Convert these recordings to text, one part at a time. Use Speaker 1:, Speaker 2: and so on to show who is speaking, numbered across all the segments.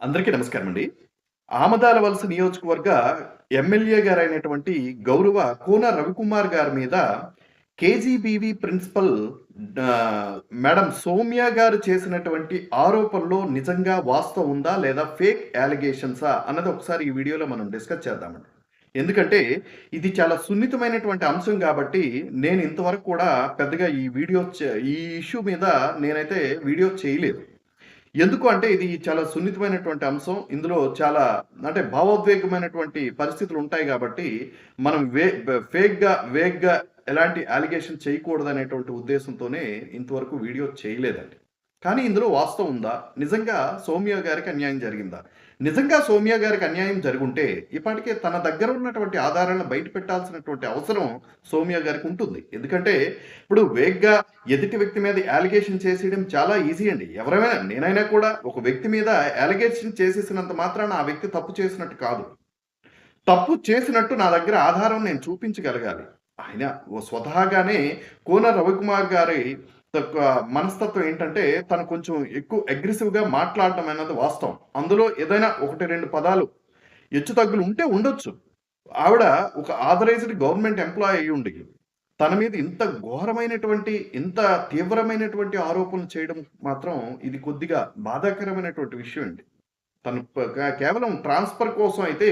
Speaker 1: అందరికీ నమస్కారం అండి. ఆమదాల వలస నియోజకవర్గ ఎమ్మెల్యే గారైనటువంటి గౌరవ కోన రవికుమార్ గారి మీద కేజీబీవి ప్రిన్సిపల్ మేడం సౌమ్య గారు చేసినటువంటి ఆరోపణలో నిజంగా వాస్తవం ఉందా లేదా ఫేక్ అలిగేషన్సా అన్నది ఒకసారి ఈ వీడియోలో మనం డిస్కస్ చేద్దామండి. ఎందుకంటే ఇది చాలా సున్నితమైనటువంటి అంశం కాబట్టి నేను ఇంతవరకు కూడా పెద్దగా ఈ వీడియో చే- ఈ ఇష్యూ మీద నేనైతే వీడియో చేయలేదు. ఎందుకు అంటే ఇది చాలా సున్నితమైనటువంటి అంశం. ఇందులో చాలా అంటే భావోద్వేగమైనటువంటి పరిస్థితులు ఉంటాయి కాబట్టి మనం వే ఫేక్గా వేగ్గా ఎలాంటి అలిగేషన్ చేయకూడదు అనేటువంటి ఉద్దేశంతోనే ఇంతవరకు వీడియో చేయలేదండి. కానీ ఇందులో వాస్తవం ఉందా? నిజంగా సౌమ్య గారికి అన్యాయం జరిగిందా? నిజంగా సౌమ్య గారికి అన్యాయం జరుగుంటే ఇప్పటికే తన దగ్గర ఉన్నటువంటి ఆధారాలను బయట పెట్టాల్సినటువంటి అవసరం సౌమ్య గారికి ఉంటుంది. ఎందుకంటే ఇప్పుడు వేగ్గా ఎదుటి వ్యక్తి మీద అలిగేషన్ చేసేయడం చాలా ఈజీ అండి. ఎవరైనా నేనైనా కూడా ఒక వ్యక్తి మీద అలిగేషన్ చేసేసినంత మాత్రాన ఆ వ్యక్తి తప్పు చేసినట్టు కాదు. తప్పు చేసినట్టు నా దగ్గర ఆధారం నేను చూపించగలగాలి. ఆయన ఓ స్వతహాగానే కోన రవికుమార్ గారి మనస్తత్వం ఏంటంటే తను కొంచెం ఎక్కువ అగ్రెసివ్గా మాట్లాడడం అన్నది వాస్తవం. అందులో ఏదైనా ఒకటి రెండు పదాలు హెచ్చు తగ్గులు ఉంటే ఉండొచ్చు. ఆవిడ ఒక ఆథరైజ్డ్ గవర్నమెంట్ ఎంప్లాయ్ అయ్యి ఉండి తన మీద ఇంత ఘోరమైనటువంటి ఇంత తీవ్రమైనటువంటి ఆరోపణలు చేయడం మాత్రం ఇది కొద్దిగా బాధాకరమైనటువంటి విషయం అండి. తను కేవలం ట్రాన్స్ఫర్ కోసం అయితే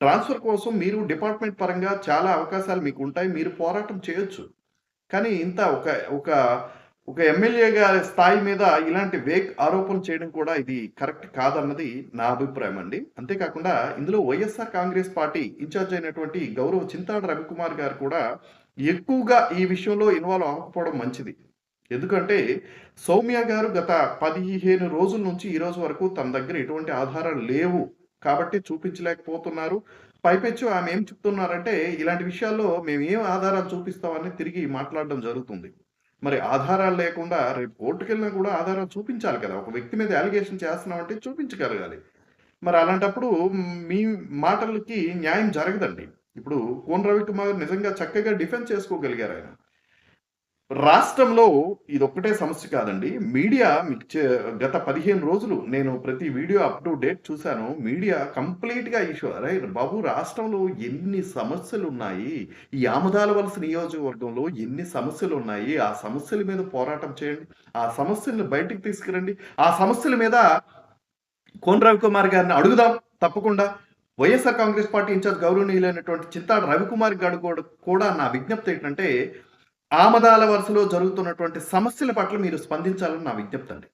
Speaker 1: ట్రాన్స్ఫర్ కోసం మీరు డిపార్ట్మెంట్ పరంగా చాలా అవకాశాలు మీకు ఉంటాయి మీరు పోరాటం చేయొచ్చు. కానీ ఇంత ఒక ఒక ఒక ఎమ్మెల్యే గారి స్థాయి మీద ఇలాంటి వేక్ ఆరోపణలు చేయడం కూడా ఇది కరెక్ట్ కాదన్నది నా అభిప్రాయం అండి. అంతేకాకుండా ఇందులో వైఎస్ఆర్ కాంగ్రెస్ పార్టీ ఇన్ఛార్జ్ అయినటువంటి గౌరవ చింతాడ రవికుమార్ గారు కూడా ఎక్కువగా ఈ విషయంలో ఇన్వాల్వ్ అవ్వకపోవడం మంచిది. ఎందుకంటే సౌమ్య గారు గత పదిహేను రోజుల నుంచి ఈ రోజు వరకు తన దగ్గర ఎటువంటి ఆధారాలు లేవు కాబట్టి చూపించలేకపోతున్నారు. పైపెచ్చు ఆమె ఏం చెప్తున్నారంటే ఇలాంటి విషయాల్లో మేము ఏం ఆధారాలు చూపిస్తామని తిరిగి మాట్లాడడం జరుగుతుంది. మరి ఆధారాలు లేకుండా రేపు కోర్టుకు వెళ్ళినా కూడా ఆధారాలు చూపించాలి కదా. ఒక వ్యక్తి మీద అలిగేషన్ చేస్తున్నామంటే చూపించగలగాలి. మరి అలాంటప్పుడు మీ మాటలకి న్యాయం జరగదండి. ఇప్పుడు కోన్ రవికుమార్ నిజంగా చక్కగా డిఫెన్స్ చేసుకోగలిగారు ఆయన. రాష్ట్రంలో ఇది ఒక్కటే సమస్య కాదండి. మీడియా మీకు గత పదిహేను రోజులు నేను ప్రతి వీడియో అప్ టు డేట్ చూశాను. మీడియా కంప్లీట్గా ఇష్యూ అరే బాబు రాష్ట్రంలో ఎన్ని సమస్యలు ఉన్నాయి ఈ ఆమదాల వలస నియోజకవర్గంలో ఎన్ని సమస్యలు ఉన్నాయి ఆ సమస్యల మీద పోరాటం చేయండి. ఆ సమస్యలను బయటికి తీసుకురండి. ఆ సమస్యల మీద కోన్ రవికుమార్ గారిని అడుగుదాం తప్పకుండా. వైఎస్ఆర్ కాంగ్రెస్ పార్టీ ఇన్ఛార్జ్ గౌరవనీయులైనటువంటి చింతాడు రవికుమార్ గారు కూడా కూడా నా విజ్ఞప్తి ఏంటంటే ఆమదాల వరుసలో జరుగుతున్నటువంటి సమస్యల పట్ల మీరు స్పందించాలని నా విజ్ఞప్తి అండి.